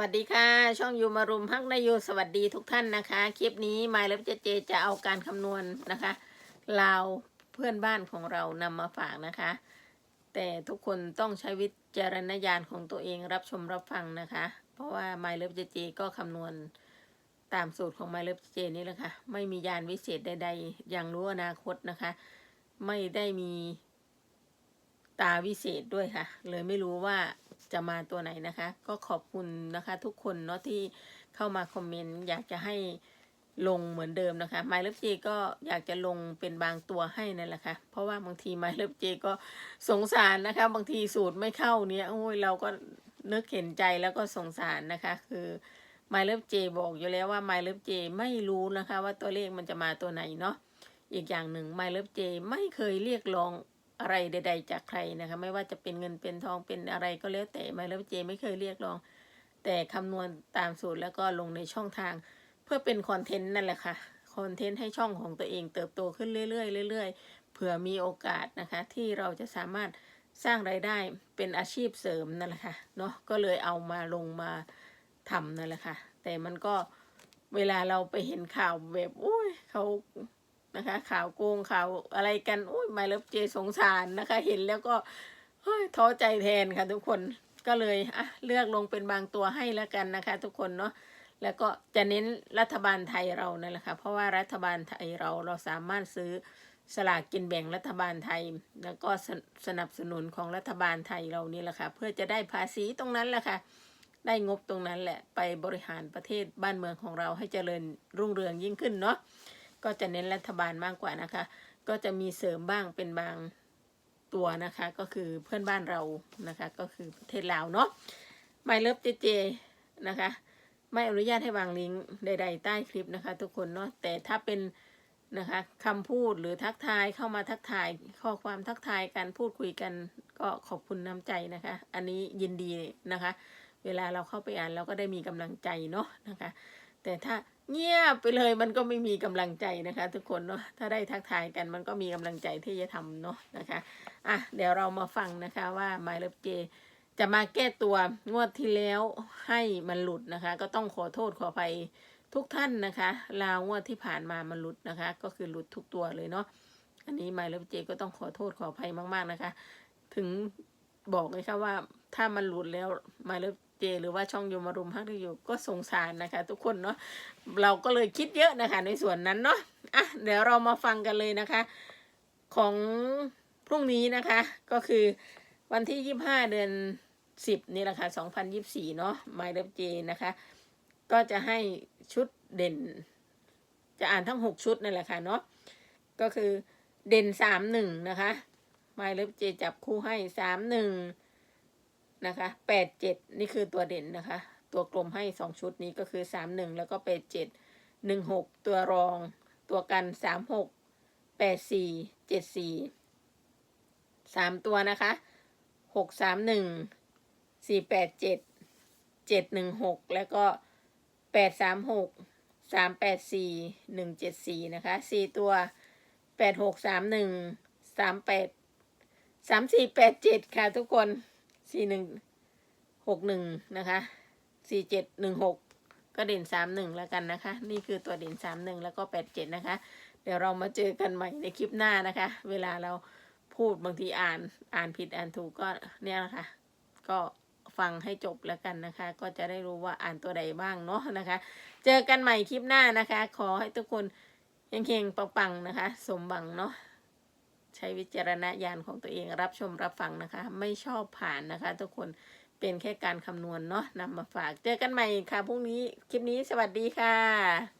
วัสดีค่ะ ช่องยูมารุมพักนายยูสวัสดีทุกท่านนะคะ คลิปนี้มายเล็บเจเจจะเอาการคำนวณนะคะลาวเพื่อนบ้านของเรานำมาฝากนะคะ แต่ทุกคนต้องใช้วิจารณญาณของตัวเองรับชมรับฟังนะคะ เพราะว่ามาเล็บเจเจก็คำนวณตามสูตรของมาเล็บเจเจนี่แหละค่ะ ไม่มียานวิเศษใด ๆ อย่างรู้อนาคตนะคะ ไม่ได้มี ตาวิเศษด้วยค่ะ เลยไม่รู้ว่าจะมาตัวไหนนะคะ ก็ขอบคุณนะคะ ทุกคนเนาะที่เข้ามาคอมเมนต์อยากจะให้ลงเหมือนเดิมนะคะ My Love J ก็อยากจะลงเป็นบางตัวให้นั่นแหละค่ะ เพราะว่าบางที My Love J ก็สงสารนะคะ บางทีสูตรไม่เข้าเนี้ยโอ้ยเราก็นึกเห็นใจแล้วก็สงสารนะคะ คือ My Love J บอกอยู่แล้วว่า My Love J ไม่รู้นะคะ ว่าตัวเลขมันจะมาตัวไหนเนาะอีกอย่างหนึ่ง My Love J ไม่เคยเรียกร้อง อะไรใด ๆ จากใครนะคะ ไม่ว่าจะเป็นเงินเป็นทองเป็นอะไรก็แล้วแต่ My Love J ไม่เคยเรียกร้อง แต่คำนวณตามสูตรแล้วก็ลงในช่องทาง เพื่อเป็นคอนเทนต์นั่นแหละค่ะคอนเทนต์ให้ช่องของตัวเองเติบโตขึ้นเรื่อยๆเรื่อยๆเผื่อมีโอกาสนะคะ ที่เราจะสามารถสร้างไรายได้เป็นอาชีพเสริมนั่นแหละค่ะเนาะก็เลยเอามาลงมาทำนั่นแหละค่ะ แต่มันก็เวลาเราไปเห็นข่าวแบบอุ้ยเขา นะคะ ข่าวโกงข่าวอะไรกันอุ้ยไม่เลิฟเจสงสารนะคะ เห็นแล้วก็เฮ้ยท้อใจแทนค่ะทุกคนก็เลยอะเลือกลงเป็นบางตัวให้แล้วกันนะคะ ทุกคนเนาะแล้วก็จะเน้นรัฐบาลไทยเรานั่นแหละค่ะเพราะว่ารัฐบาลไทยเราเราสามารถซื้อสลากกินแบ่งรัฐบาลไทย แล้วก็สสนับสนุนของรัฐบาลไทยเรานี่แหละค่ะ เพื่อจะได้ภาษีตรงนั้นแหละค่ะ ได้งบตรงนั้นแหละไปบริหารประเทศบ้านเมืองของเราให้เจริญรุ่งเรืองยิ่งขึ้นเนาะ ก็จะเน้นรัฐบาลมากกว่านะคะ ก็จะมีเสริมบ้างเป็นบางตัวนะคะ ก็คือเพื่อนบ้านเรานะคะ ก็คือประเทศลาวเนาะไม่เลิฟเจเจนะคะ ไม่อนุญาตให้วางลิงก์ใด ๆ ใต้คลิปนะคะ ทุกคนเนาะแต่ถ้าเป็นนะคะคำพูดหรือทักทายเข้ามาทักทายข้อความทักทายกันพูดคุยกันก็ขอบคุณน้ำใจนะคะ อันนี้ยินดีนะคะ เวลาเราเข้าไปอ่านเราก็ได้มีกำลังใจเนาะนะคะ แต่ถ้าเงียบไปเลยมันก็ไม่มีกำลังใจนะคะ ทุกคนเนาะถ้าได้ทักทายกันมันก็มีกำลังใจที่จะทำเนาะนะคะอะเดี๋ยวเรามาฟังนะคะว่า My Love J จจะมาแก้ตัวงวดที่แล้วให้มันหลุดนะคะ ก็ต้องขอโทษขออภัยทุกท่านนะคะลาวงวดที่ผ่านมามันหลุดนะคะ ก็คือหลุดทุกตัวเลยเนาะอันนี้ My Love J ก็ต้องขอโทษขออภัยมาก ๆนะคะ ถึงบอกเลยค่ะว่าถ้ามันหลุดแล้ว My Love J หรือว่าช่องโยมารุมฮักที่อยู่ก็สงสารนะคะ ทุกคนเนาะเราก็เลยคิดเยอะนะคะ ในส่วนนั้นเนาะอะเดี๋ยวเรามาฟังกันเลยนะคะ ของพรุ่งนี้นะคะ ก็คือวันที่ยี่ห้าเดือนสิบนี่แหละค่ะสองพันยิบสี่เนาะ My Love J นะคะ ก็จะให้ชุดเด่น จะอ่านทั้งหกชุดนั่นแหละค่ะเนาะก็คือเด่นสามหนึ่งนะคะ My Love J จับคู่ให้สามหนึ่ง นะคะแปดเจ็ดนี่คือตัวเด่นนะคะ ตัวกลมให้สองชุดนี้ก็คือสามหนึ่งแล้วก็แปดเจ็ดหนึ่งหกตัวรอง ตัวกันสามหกแปดสี่เจ็ดสี่สามตัวนะคะหกสามหนึ่งสี่แปดเจ็ดเจ็ดหนึ่งหกแล้วก็แปดสามหกสามแปดสี่หนึ่งเจ็ดสี่นะคะสี่ตัวแปดหกสามหนึ่งสามแปดสามสี่แปดเจ็ดค่ะทุกคน สี่หนึ่งหกหนึ่งนะคะสี่เจ็ดหนึ่งหกก็เด่นสามหนึ่งแล้วกันนะคะ นี่คือตัวเด่นสามหนึ่งแล้วก็แปดเจ็ดนะคะ เดี๋ยวเรามาเจอกันใหม่ในคลิปหน้านะคะ เวลาเราพูดบางทีอ่านอ่านผิดอ่านถูกก็เนี่ยนะคะ ก็ฟังให้จบแล้วกันนะคะ ก็จะได้รู้ว่าอ่านตัวใดบ้างเนาะนะคะ เจอกันใหม่คลิปหน้านะคะ ขอให้ทุกคนเฮงๆปังๆนะคะ สมบังเนาะ ใช้วิจารณญาณของตัวเองรับชมรับฟังนะคะ ไม่ชอบผ่านนะคะ ทุกคนเป็นแค่การคำนวณเนาะนำมาฝาก เจอกันใหม่ค่ะพรุ่งนี้คลิปนี้สวัสดีค่ะ